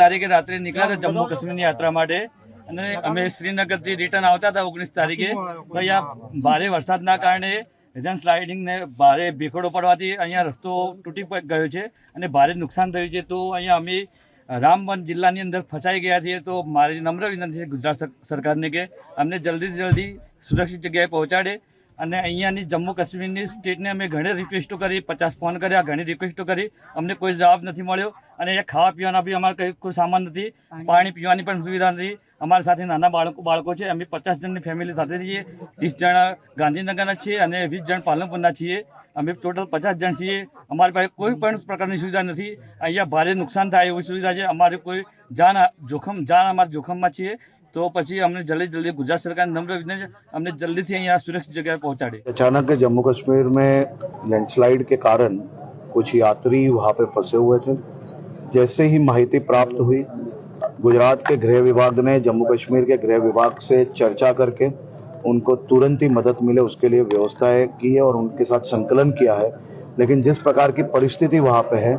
તારીખે રાત્રે નીકળ્યા હતા જમ્મુ કાશ્મીરની યાત્રા માટે. અને અમે શ્રીનગરથી રિટર્ન આવતા હતા ઓગણીસ તારીખે. તો અહીંયા ભારે વરસાદના કારણે રિટર્ન સ્લાઇડિંગ ને ભારે ભીખડો પડવાથી અહીંયા રસ્તો તૂટી ગયો છે અને ભારે નુકસાન થયું છે. તો અહીંયા અમે રામબન જિલ્લાની અંદર ફસાઈ ગયા છીએ. તો મારી નમ્ર વિનંતી છે ગુજરાત સરકારને કે અમને જલ્દીથી જલ્દી સુરક્ષિત જગ્યાએ પહોંચાડે. અને અહીંયાની જમ્મુ કાશ્મીરની સ્ટેટને અમે ઘણી રિક્વેસ્ટો કરી પચાસ ફોન કર્યા ઘણી રિક્વેસ્ટો કરી. અમને કોઈ જવાબ નથી મળ્યો. અને અહીંયા ખાવા પીવાના બી અમારે કંઈ કોઈ સામાન નથી. પાણી. પીવાની પણ સુવિધા નથી. અમારા સાથે નાના બાળકો બાળકો છે. અમે પચાસ જણની ફેમિલી સાથે છીએ ત્રીસ જણ ગાંધીનગરના છીએ અને વીસ જણ પાલનપુરના છીએ. અમે ટોટલ પચાસ જણ છીએ. અમારી પાસે કોઈ પણ પ્રકારની સુવિધા નથી. અહીંયા ભારે નુકસાન થાય એવી સુવિધા છે. અમારે કોઈ જાન જોખમ જાન અમારા જોખમમાં છીએ. તો પછી અમને જલ્દી જલ્દી ગુજરાત સરકાર નમ્ર વિનંતી છે, અમને જલ્દીથી અહીંયા સુરક્ષિત જગ્યાએ પહોંચાડે अचानक जम्मू कश्मीर में लैंडस्लाइड के कारण कुछ यात्री वहाँ पे फंसे हुए थे जैसे ही माहिती प्राप्त हुई गुजरात के गृह विभाग ने जम्मू कश्मीर के गृह विभाग से चर्चा करके उनको तुरंत ही मदद मिले उसके लिए व्यवस्थाएं की है और उनके साथ संकलन किया है लेकिन जिस प्रकार की परिस्थिति वहाँ पे है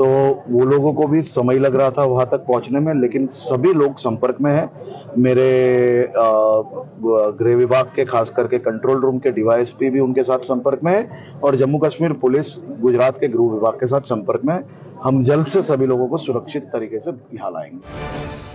तो वो लोगों को भी समय लग रहा था वहाँ तक पहुँचने में, लेकिन सभी लोग संपर्क में हैं। मेरे गृह विभाग के, खास करके कंट्रोल रूम के डीवाईएसपी भी उनके साथ संपर्क में है और जम्मू कश्मीर पुलिस गुजरात के गृह विभाग के साथ संपर्क में हम जल्द से सभी लोगों को सुरक्षित तरीके से यहाँ लाएँगे।